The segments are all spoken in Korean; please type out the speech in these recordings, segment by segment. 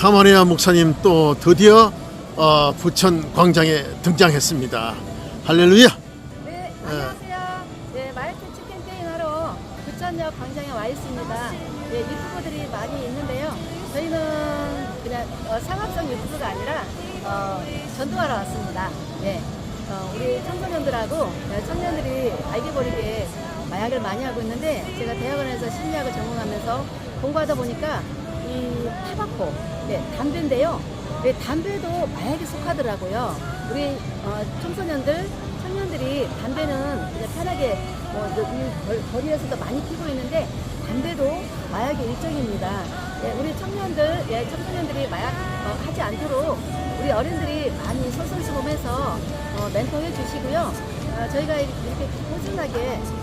하마니아 목사님 또 드디어 어, 부천 광장에 등장했습니다. 할렐루야. 네, 안녕하세요. 네, 마이크치 캠페인 하러 부천역 광장에 와 있습니다. 네, 유튜버들이 많이 있는데요. 저희는 그냥 어, 상업성 유튜브가 아니라 어, 전도하러 왔습니다. 네, 어, 우리 청소년들하고 네, 청년들이 알게 모르게 마약을 많이 하고 있는데 제가 대학원에서 심리학을 전공하면서 공부하다 보니까 이 타바코, 네, 담배인데요. 네, 담배도 마약에 속하더라고요. 우리 어, 청소년들, 청년들이 담배는 그냥 편하게 뭐 이 거- 거리에서도 많이 피고 있는데 담배도 마약의 일종입니다. 예, 우리 청년들, 예, 청소년들이 마약 어, 하지 않도록 우리 어른들이 많이 솔선수범해서 어, 멘토해 주시고요. 어, 저희가 이렇게 꾸준하게 어,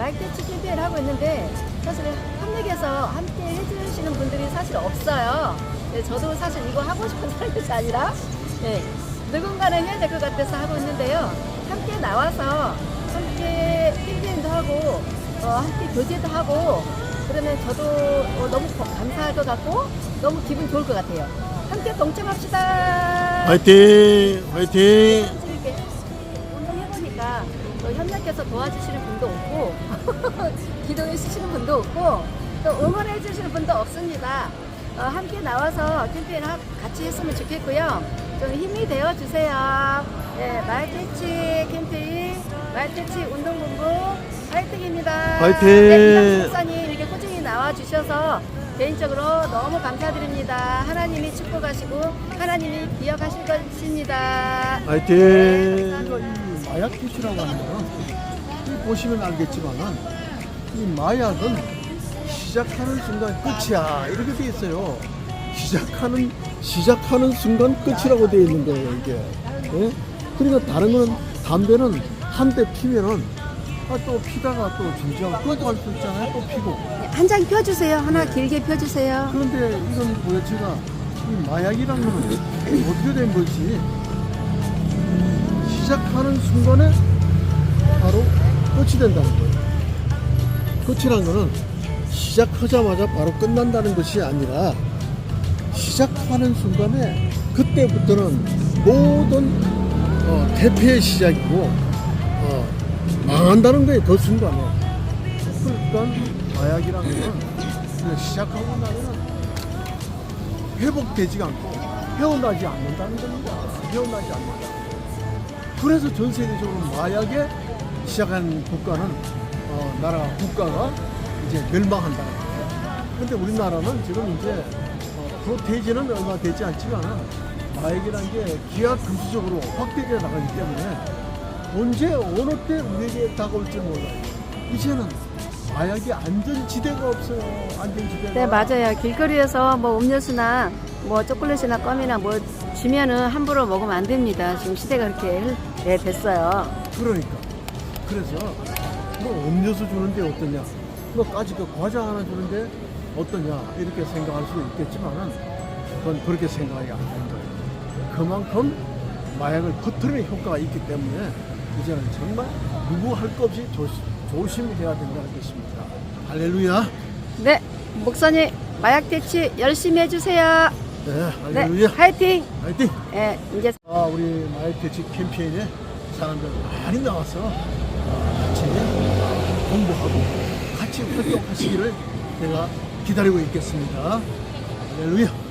마약 대치 캠페인을 하고 있는데 사실 협력해서 함께 해주시는 분들이 사실 없어요. 네, 저도 사실 이거 하고 싶은 사람이 아니라 네, 누군가는 해야 될 것 같아서 하고 있는데요. 함께 나와서 함께 캠페인도 하고 어, 함께 교제도 하고 그러면 저도 어, 너무 거- 감사할 것 같고 너무 기분 좋을 것 같아요. 함께 동참합시다. 화이팅! 화이팅! 또 협력해서 도와주시는 분도 없고 기도해 주시는 분도 없고 또 응원해 주시는 분도 없습니다. 어, 함께 나와서 캠페인 하- 같이 했으면 좋겠고요. 좀 힘이 되어 주세요. 네, 말대치 캠페인, 말대치 운동본부 화이팅입니다. 화이팅! 네, 목사님 이렇게 꾸준히 나와 주셔서 개인적으로 너무 감사드립니다. 하나님이 축복하시고 하나님이 기억하실 것입니다. 화이팅! 이거 이 마약 기술이라고 하는 거는 이 보시면 알겠지만은 이 마약은 시작하는 순간 끝이야 이렇게 돼 있어요. 시작하는 시작하는 순간 끝이라고 돼 있는 거예요 이게. 예? 그러니까 다른 거는 담배는 한 대 피면은 아, 또 피다가 또 진짜 그것도 할 수 있잖아요. 또 피고. 한 장 펴주세요. 하나 길게 펴주세요. 그런데 이건 도대체가 이 마약이란 거는 어떻게 된 거지? 시작하는 순간에 바로 끝이 된다는 거예요. 끝이란 거는 시작하자마자 바로 끝난다는 것이 아니라 시작하는 순간에 그때부터는 모든 어, 대패의 시작이고 어, 망한다는 거예요. 그 순간에. 그러니까 마약이란 거는 그냥 시작하고 나면은 회복되지가 않고 헤어나지 않는다는 겁니다. 헤어나지 않는다. 그래서 전 세계적으로 마약에 시작한 국가는 어, 나라 국가가 이제 멸망한다는 거예요. 근데 우리나라는 지금 이제 어, 프로테이지는 얼마 되지 않지만 마약이라는 게 기하급수적으로 확대되어 나가기 때문에 언제 어느 때 우리에게 다가올지 몰라요. 이제는 마약이 안전지대가 없어요. 안전지대가. 네, 맞아요. 길거리에서 뭐 음료수나 뭐 초콜릿이나 껌이나 뭐 주면은 함부로 먹으면 안 됩니다. 지금 시대가 그렇게 네, 됐어요. 그러니까 그래서 뭐 음료수 주는데 어떠냐 뭐 까짓 거 과자 하나 주는데 어떠냐 이렇게 생각할 수도 있겠지만은 그건 그렇게 생각이 안 되는 거예요 그만큼 마약을 퍼뜨리는 효과가 있기 때문에 이제는 정말 누구 할 것 없이 조심, 조심히 해야 된다는 것입니다 할렐루야. 네, 목사님 마약 대치 열심히 해주세요. 네, 네, 할렐루야. 화이팅! 화이팅! 네, 이제 아, 우리 마약 대책 캠페인에 사람들 많이 나와서 어, 같이 공부하고 같이 활동하시기를 내가 기다리고 있겠습니다 할렐루야